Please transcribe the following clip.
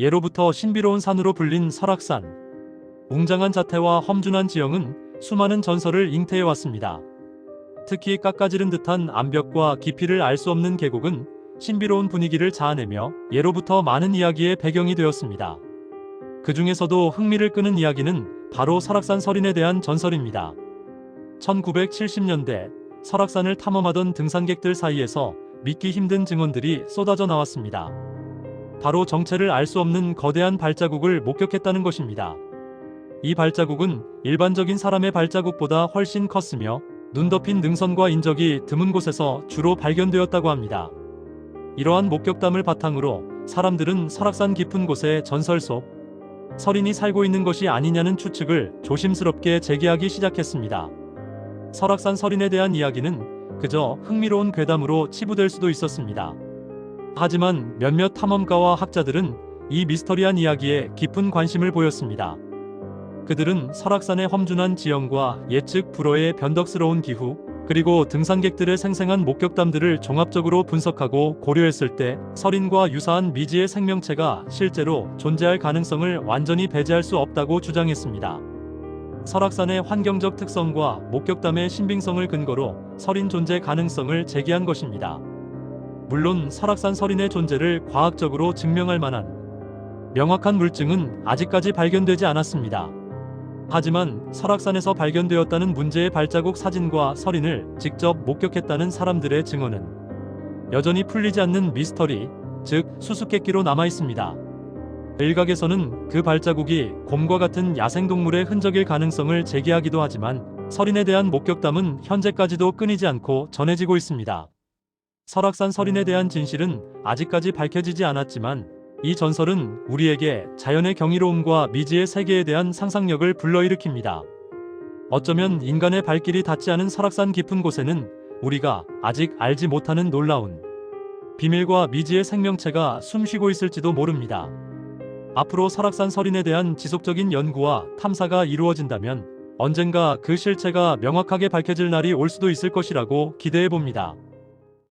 예로부터 신비로운 산으로 불린 설악산. 웅장한 자태와 험준한 지형은 수많은 전설을 잉태해 왔습니다. 특히 깎아지른 듯한 암벽과 깊이를 알 수 없는 계곡은 신비로운 분위기를 자아내며 예로부터 많은 이야기의 배경이 되었습니다. 그 중에서도 흥미를 끄는 이야기는 바로 설악산 설인에 대한 전설입니다. 1970년대 설악산을 탐험하던 등산객들 사이에서 믿기 힘든 증언들이 쏟아져 나왔습니다. 바로 정체를 알 수 없는 거대한 발자국을 목격했다는 것입니다. 이 발자국은 일반적인 사람의 발자국보다 훨씬 컸으며 눈 덮인 능선과 인적이 드문 곳에서 주로 발견되었다고 합니다. 이러한 목격담을 바탕으로 사람들은 설악산 깊은 곳에 전설 속 설인이 살고 있는 것이 아니냐는 추측을 조심스럽게 제기하기 시작했습니다. 설악산 설인에 대한 이야기는 그저 흥미로운 괴담으로 치부될 수도 있었습니다. 하지만 몇몇 탐험가와 학자들은 이 미스터리한 이야기에 깊은 관심을 보였습니다. 그들은 설악산의 험준한 지형과 예측 불허의 변덕스러운 기후, 그리고 등산객들의 생생한 목격담들을 종합적으로 분석하고 고려했을 때 설인과 유사한 미지의 생명체가 실제로 존재할 가능성을 완전히 배제할 수 없다고 주장했습니다. 설악산의 환경적 특성과 목격담의 신빙성을 근거로 설인 존재 가능성을 제기한 것입니다. 물론 설악산 설인의 존재를 과학적으로 증명할 만한 명확한 물증은 아직까지 발견되지 않았습니다. 하지만 설악산에서 발견되었다는 문제의 발자국 사진과 설인을 직접 목격했다는 사람들의 증언은 여전히 풀리지 않는 미스터리, 즉 수수께끼로 남아 있습니다. 일각에서는 그 발자국이 곰과 같은 야생동물의 흔적일 가능성을 제기하기도 하지만 설인에 대한 목격담은 현재까지도 끊이지 않고 전해지고 있습니다. 설악산 설인에 대한 진실은 아직까지 밝혀지지 않았지만 이 전설은 우리에게 자연의 경이로움과 미지의 세계에 대한 상상력을 불러일으킵니다. 어쩌면 인간의 발길이 닿지 않은 설악산 깊은 곳에는 우리가 아직 알지 못하는 놀라운 비밀과 미지의 생명체가 숨쉬고 있을지도 모릅니다. 앞으로 설악산 설인에 대한 지속적인 연구와 탐사가 이루어진다면 언젠가 그 실체가 명확하게 밝혀질 날이 올 수도 있을 것이라고 기대해 봅니다.